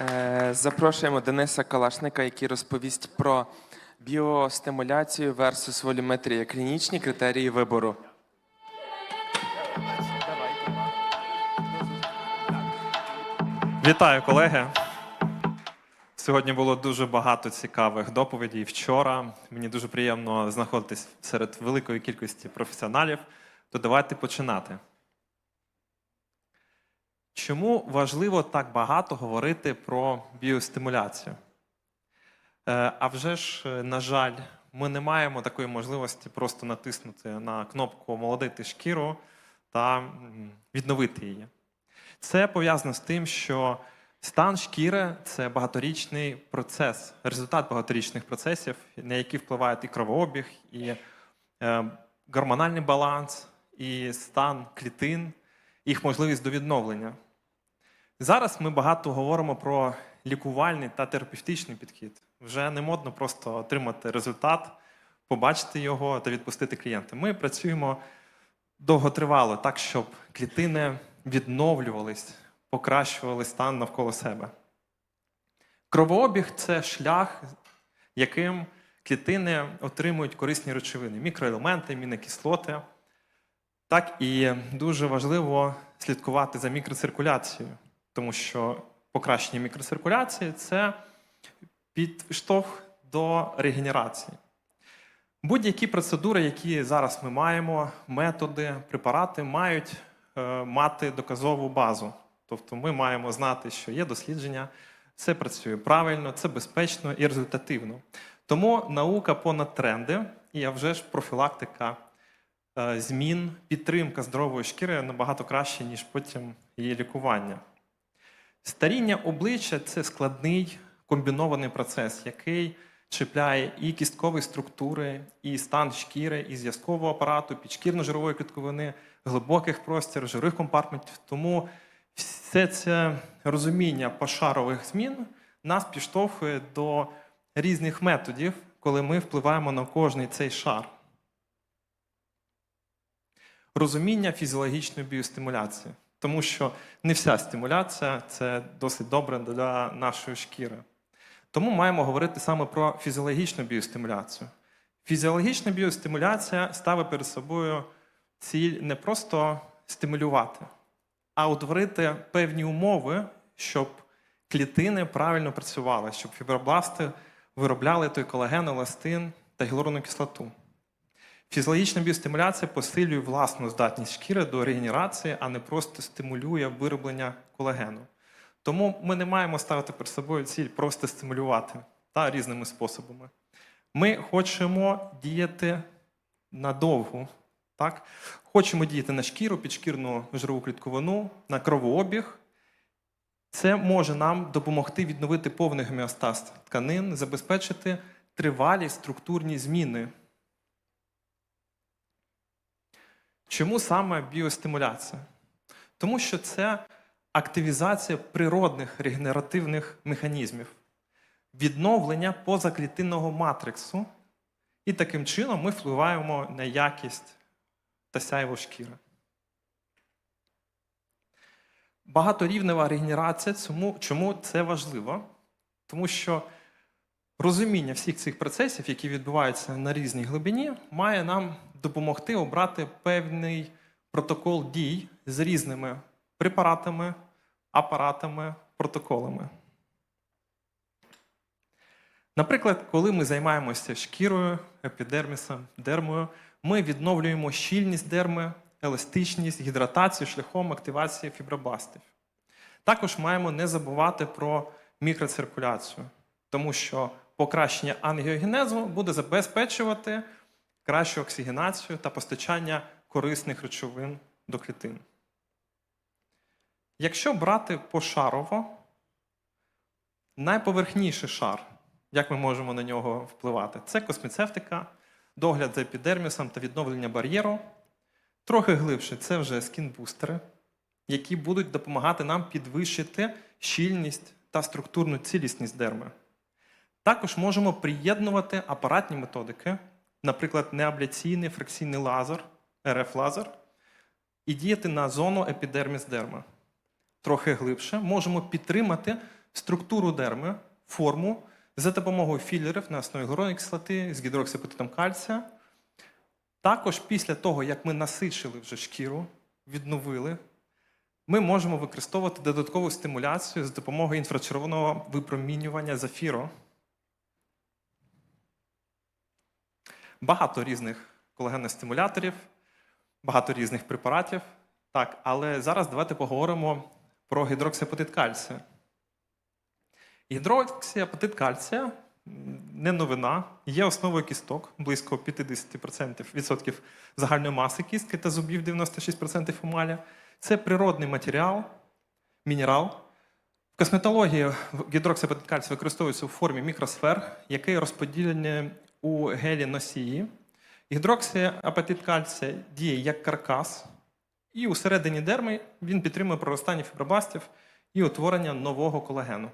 Е, Запрошуємо Дениса Калашника, який розповість про біостимуляцію versus волюметрія, клінічні критерії вибору. Вітаю, колеги. Сьогодні було дуже багато цікавих доповідей. Вчора мені дуже приємно знаходитись серед великої кількості професіоналів. То давайте починати. Чому важливо так багато говорити про біостимуляцію? Е, А вже ж, е, на жаль, ми не маємо такої можливості просто натиснути на кнопку омолодити шкіру та відновити її. Це пов'язано з тим, що стан шкіри це багаторічний процес, результат багаторічних процесів, на які впливають і кровообіг, і е, гормональний баланс, і стан клітин, їх можливість до відновлення. Зараз ми багато говоримо про лікувальний та терапевтичний підхід. Вже не модно просто отримати результат, побачити його та відпустити клієнта. Ми працюємо довготривало, так, щоб клітини відновлювались, покращували стан навколо себе. Кровообіг це шлях, яким клітини отримують корисні речовини, мікроелементи, амінокислоти. Так і дуже важливо слідкувати за мікроциркуляцією, тому що покращення мікроциркуляції це підштовх до регенерації. Будь-які процедури, які зараз ми маємо, методи, препарати мають е, мати доказову базу. Тобто ми маємо знати, що є дослідження, це працює правильно, це безпечно і результативно. Тому наука понад тренди, і а вже ж профілактика е, змін, підтримка здорової шкіри набагато краще, ніж потім її лікування. Старіння обличчя це складний комбінований процес, який чіпляє і кісткові структури, і стан шкіри, і зв'язкового апарату, підшкірно-жирової клітковини, глибоких простір, жирових компартментів. Тому все це розуміння пошарових змін нас підштовхує до різних методів, коли ми впливаємо на кожний цей шар. Розуміння фізіологічної біостимуляції, тому що не вся стимуляція це досить добре для нашої шкіри. Тому маємо говорити саме про фізіологічну біостимуляцію. Фізіологічна біостимуляція ставить перед собою ціль не просто стимулювати, а утворити певні умови, щоб клітини правильно працювали, щоб фібробласти виробляли той колаген, еластин та гіалуронову кислоту. Фізіологічна біостимуляція посилює власну здатність шкіри до регенерації, а не просто стимулює вироблення колагену. Тому ми не маємо ставити перед собою ціль просто стимулювати та різними способами. Ми хочемо діяти надовго. Так? Хочемо діяти на шкіру, підшкірну жирову клітковину, на кровообіг. Це може нам допомогти відновити повний гомеостаз тканин, забезпечити тривалі структурні зміни. Чому саме біостимуляція? Тому що це активізація природних регенеративних механізмів, відновлення позаклітинного матриксу, і таким чином ми впливаємо на якість та сяйво шкіри. Багаторівнева регенерація, чому, чому це важливо? Тому що розуміння всіх цих процесів, які відбуваються на різній глибині, має нам допомогти обрати певний протокол дій з різними препаратами, апаратами, протоколами. Наприклад, коли ми займаємося шкірою, епідермісом, дермою, ми відновлюємо щільність дерми, еластичність, гідратацію шляхом активації фібробластів. Також маємо не забувати про мікроциркуляцію, тому що покращення ангіогенезу буде забезпечувати кращу оксигенацію та постачання корисних речовин до клітин. Якщо брати пошарово, найповерхніший шар, як ми можемо на нього впливати, це космецевтика, догляд за епідермісом та відновлення бар'єру. Трохи глибше це вже скінбустери, які будуть допомагати нам підвищити щільність та структурну цілісність дерми. Також можемо приєднувати апаратні методики, наприклад, неабляційний фракційний лазер, РФ-лазер, і діяти на зону епідерміс дерми. Трохи глибше можемо підтримати структуру дерми, форму за допомогою філерів на основі гіалуронової кислоти з гідроксипотитом кальція. Також після того, як ми насичили вже шкіру, відновили, ми можемо використовувати додаткову стимуляцію з допомогою інфрачервоного випромінювання зафіру. Багато різних колагенних стимуляторів, багато різних препаратів. Так, але зараз давайте поговоримо про гідроксиапатит кальцію. Гідроксиапатит кальція не новина, є основою кісток, близько 50% відсотків загальної маси кістки та зубів 96% емалі. Це природний матеріал, мінерал. В косметології гідроксиапатит кальцію використовується у формі мікросфер, який розподілений у гелі носії. Гідроксиапатит кальція діє як каркас, і у середині дерми він підтримує проростання фібробластів і утворення нового колагену.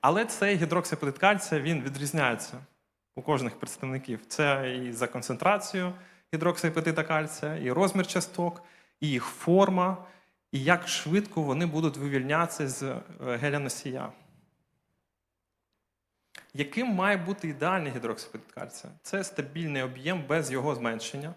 Але цей гідроксиапатит кальція він відрізняється у кожних представників. Це і за концентрацією гідроксиапатита кальція, і розмір часток, і їх форма, і як швидко вони будуть вивільнятися з е, геля носія. Яким має бути ідеальний гідроксиапатит кальція? Це стабільний об'єм без його зменшення,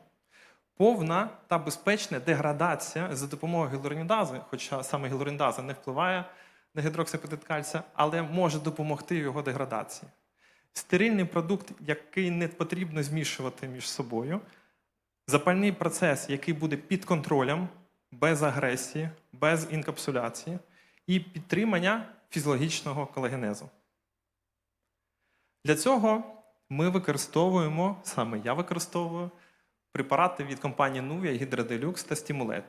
повна та безпечна деградація за допомогою гіалуронідази, хоча саме гіалуронідаза не впливає на гідроксиапатит кальція, але може допомогти його деградації. Стерильний продукт, який не потрібно змішувати між собою, запальний процес, який буде під контролем, без агресії, без інкапсуляції, і підтримання фізіологічного колагенезу. Для цього ми використовуємо, саме я використовую, препарати від компанії Nuvia, Hydrodelux та Stimulet.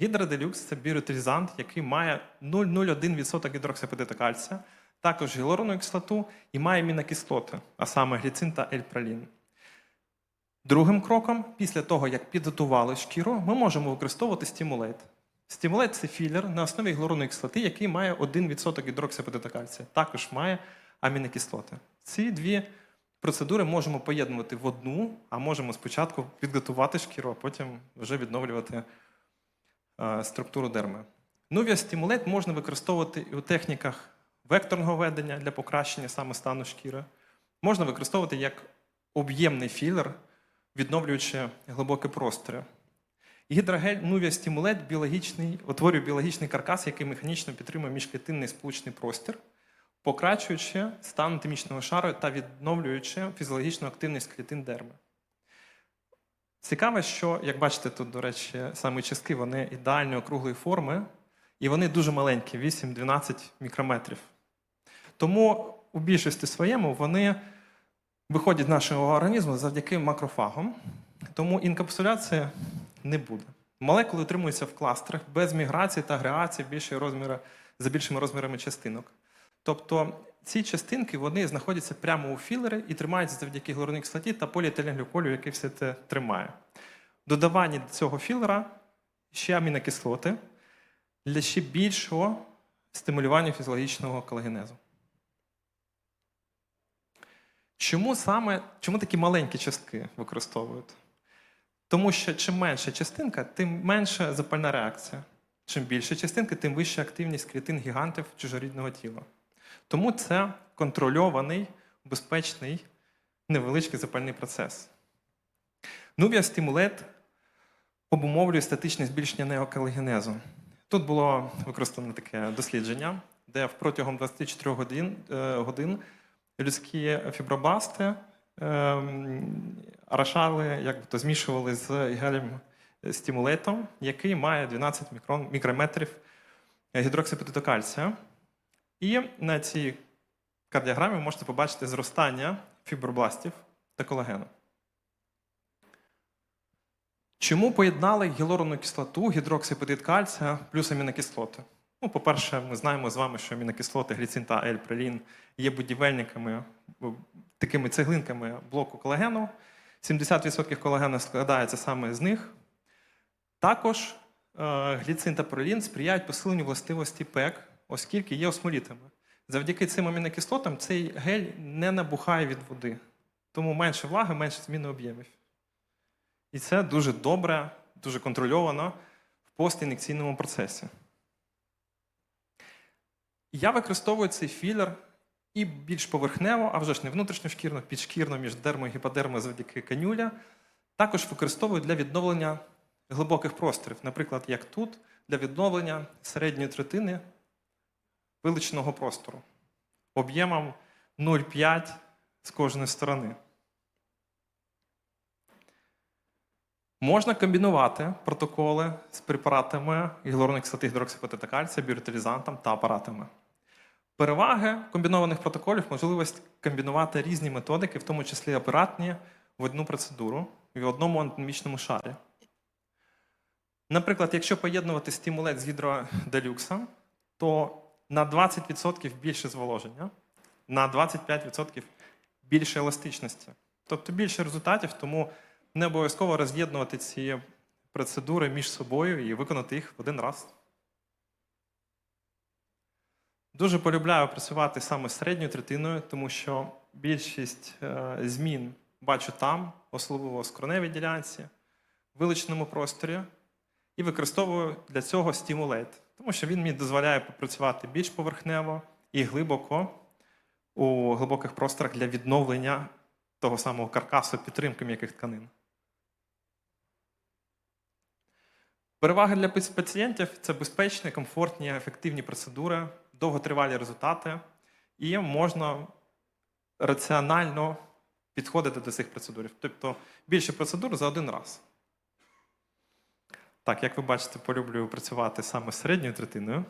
Hydrodelux – це біоретилізант, який має 0,01% гідроксиапатиту кальція, також гіалуронову кислоту і має амінокислоти, а саме гліцин та ельпролін. Другим кроком, після того, як підготували шкіру, ми можемо використовувати стимулет. Стимулет це філер на основі гіалуронової кислоти, який має 1% гідроксиапатиту кальція. Також має амінокислоти. Ці дві процедури можемо поєднувати в одну, а можемо спочатку підготувати шкіру, а потім вже відновлювати е, структуру дерми. Новія стимулет можна використовувати і у техніках векторного ведення для покращення саме стану шкіри. Можна використовувати як об'ємний філер, відновлюючи глибокі простори. Гідрогель Stimulet біологічний, утворює біологічний каркас, який механічно підтримує міжклітинний сполучний простір, покращуючи стан анатомічного шару та відновлюючи фізіологічну активність клітин дерми. Цікаво, що, як бачите, тут, до речі, саме частки вони ідеальної округлої форми, і вони дуже маленькі 8-12 мікрометрів. Тому у більшості своєму вони виходять з нашого організму завдяки макрофагам, тому інкапсуляції не буде. Молекули утримуються в кластерах без міграції та агрегації більшої розміри, за більшими розмірами частинок. Тобто ці частинки вони знаходяться прямо у філері і тримаються завдяки кислоті та поліетиленглюколю, який все це тримає. Додавання до цього філера ще амінокислоти для ще більшого стимулювання фізіологічного колагенезу. Чому саме чому такі маленькі частки використовують? Тому що чим менша частинка, тим менша запальна реакція. Чим більше частинки, тим вища активність клітин гігантів чужорідного тіла. Тому це контрольований, безпечний, невеличкий запальний процес. Нувія стимулет обумовлює статичне збільшення неоколагенезу. Тут було використано таке дослідження, де протягом 24 годин, е, годин людські фібробасти арашали, як то змішували з гелем стимулетом, який має 12 мікрометрів гідроксипатиту кальція. І на цій кардіограмі можете побачити зростання фібробластів та колагену. Чому поєднали гіалурону кислоту, гідроксипатит кальція плюс амінокислоти? Ну, по-перше, ми знаємо з вами, що амінокислоти, гліцин та ельпролін є будівельниками, такими цеглинками блоку колагену. 70% колагену складається саме з них. Також е, гліцин та пролін сприяють посиленню властивості ПЕК, оскільки є осмолітами. Завдяки цим амінокислотам цей гель не набухає від води. Тому менше влаги, менше зміни об'ємів. І це дуже добре, дуже контрольовано в постін'єкційному процесі. Я використовую цей філер і більш поверхнево, а вже ж не внутрішньошкірно, підшкірно між дермою і гіподермою завдяки канюля. Також використовую для відновлення глибоких просторів, наприклад, як тут, для відновлення середньої третини вилученого простору об'ємом 0,5 з кожної сторони. Можна комбінувати протоколи з препаратами гідроксипатита кальція, біориталізантом та апаратами. Переваги комбінованих протоколів можливість комбінувати різні методики, в тому числі апаратні, в одну процедуру в одному анатомічному шарі. Наприклад, якщо поєднувати стимулет з гідроделюксом, то на 20% більше зволоження, на 25% більше еластичності. Тобто більше результатів, тому не обов'язково роз'єднувати ці процедури між собою і виконати їх в один раз. Дуже полюбляю працювати саме з середньою третиною, тому що більшість е, змін бачу там, особливо в скроневій ділянці, в вилученому просторі, і використовую для цього стимулейт, тому що він мені дозволяє попрацювати більш поверхнево і глибоко у глибоких просторах для відновлення того самого каркасу підтримки м'яких тканин. Переваги для пацієнтів це безпечні, комфортні, ефективні процедури, довготривалі результати, і можна раціонально підходити до цих процедур. Тобто більше процедур за один раз. Так, як ви бачите, полюблюю працювати саме з середньою третиною.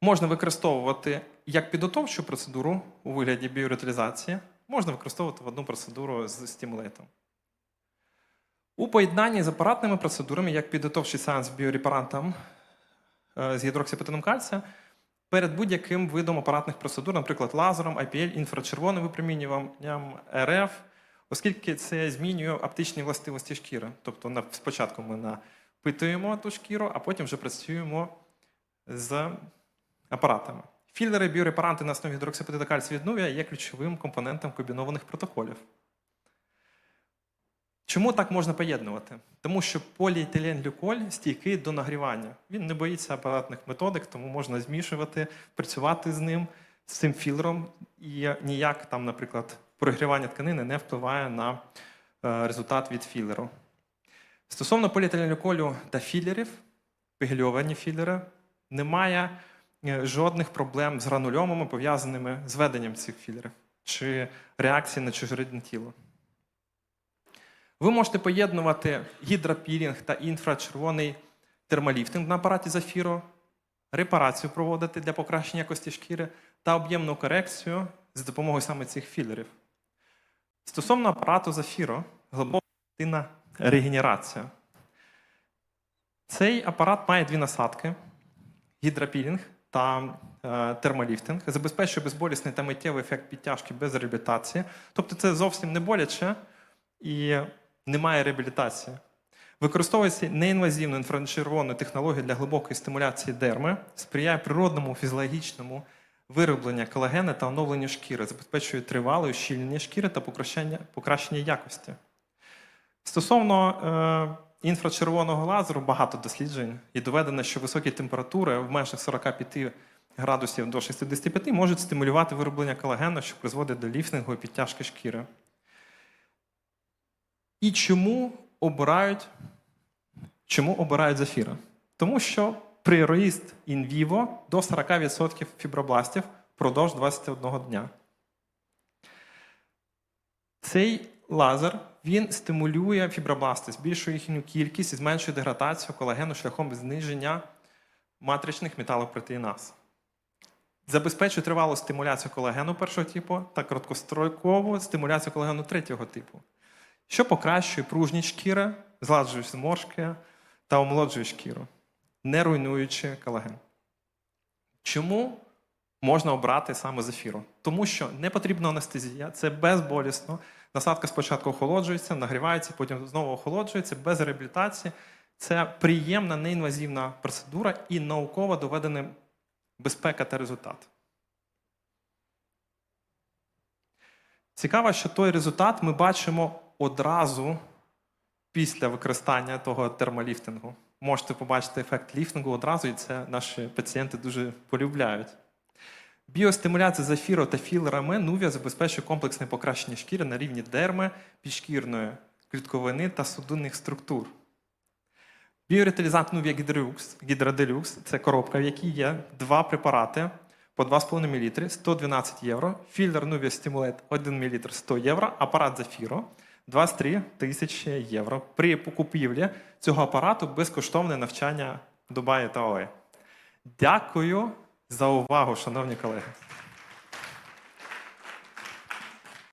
Можна використовувати як підготовчу процедуру у вигляді біориталізації, можна використовувати в одну процедуру з стимулейтом. У поєднанні з апаратними процедурами, як підготовчий сеанс з біорепарантом е, з гідроксипатином кальція, перед будь-яким видом апаратних процедур, наприклад, лазером, IPL, інфрачервоним випромінюванням, РФ, оскільки це змінює оптичні властивості шкіри. Тобто спочатку ми напитуємо ту шкіру, а потім вже працюємо з апаратами. Філери біорепаранти на основі гідроксипатида кальцію відновлює є ключовим компонентом комбінованих протоколів. Чому так можна поєднувати? Тому що поліетиленглюколь стійкий до нагрівання. Він не боїться апаратних методик, тому можна змішувати, працювати з ним, з цим філером, і ніяк там, наприклад, прогрівання тканини не впливає на е, результат від філеру. Стосовно поліетиленглюколю та філерів, пігельовані філери, немає е, жодних проблем з гранульомами, пов'язаними з веденням цих філерів чи реакції на чужорідне тіло. Ви можете поєднувати гідропілінг та інфрачервоний термоліфтинг на апараті Зафіро, репарацію проводити для покращення якості шкіри та об'ємну корекцію з допомогою саме цих філерів. Стосовно апарату Зафіро, глибока клітинна регенерація. Цей апарат має дві насадки: гідропілінг та е, термоліфтинг, забезпечує безболісний та миттєвий ефект підтяжки без реабілітації. Тобто це зовсім не боляче і немає реабілітації. Використовується неінвазивна інфрачервона технологія для глибокої стимуляції дерми, сприяє природному фізіологічному виробленню колагена та оновленню шкіри, забезпечує тривале ущільнення шкіри та покращення, покращення якості. Стосовно е, інфрачервоного лазеру, багато досліджень і доведено, що високі температури в межах 45 градусів до 65 можуть стимулювати вироблення колагену, що призводить до ліфтингу і підтяжки шкіри. І чому обирають, чому обирають зафіра? Тому що прироїст інвіво до 40% фібробластів впродовж 21 дня. Цей лазер він стимулює фібробласти, збільшує їхню кількість і зменшує деградацію колагену шляхом зниження матричних металопротеїназ. Забезпечує тривалу стимуляцію колагену першого типу та короткострокову стимуляцію колагену третього типу що покращує пружність шкіри, згладжує зморшки та омолоджує шкіру, не руйнуючи колаген. Чому можна обрати саме зефіру? Тому що не потрібна анестезія, це безболісно. Насадка спочатку охолоджується, нагрівається, потім знову охолоджується, без реабілітації. Це приємна неінвазивна процедура і науково доведена безпека та результат. Цікаво, що той результат ми бачимо одразу після використання того термоліфтингу. Можете побачити ефект ліфтингу одразу, і це наші пацієнти дуже полюбляють. Біостимуляція зафіро та філерами Нувія забезпечує комплексне покращення шкіри на рівні дерми, підшкірної клітковини та судинних структур. Біореталізант Nuvia Гідролюкс, Гідроделюкс це коробка, в якій є два препарати по 2,5 мл 112 євро, філер Nuvia Stimulate 1 мл 100 євро, апарат Zafiro 23 тисячі євро. При покупівлі цього апарату безкоштовне навчання Дубаї та ОЕ. Дякую за увагу, шановні колеги.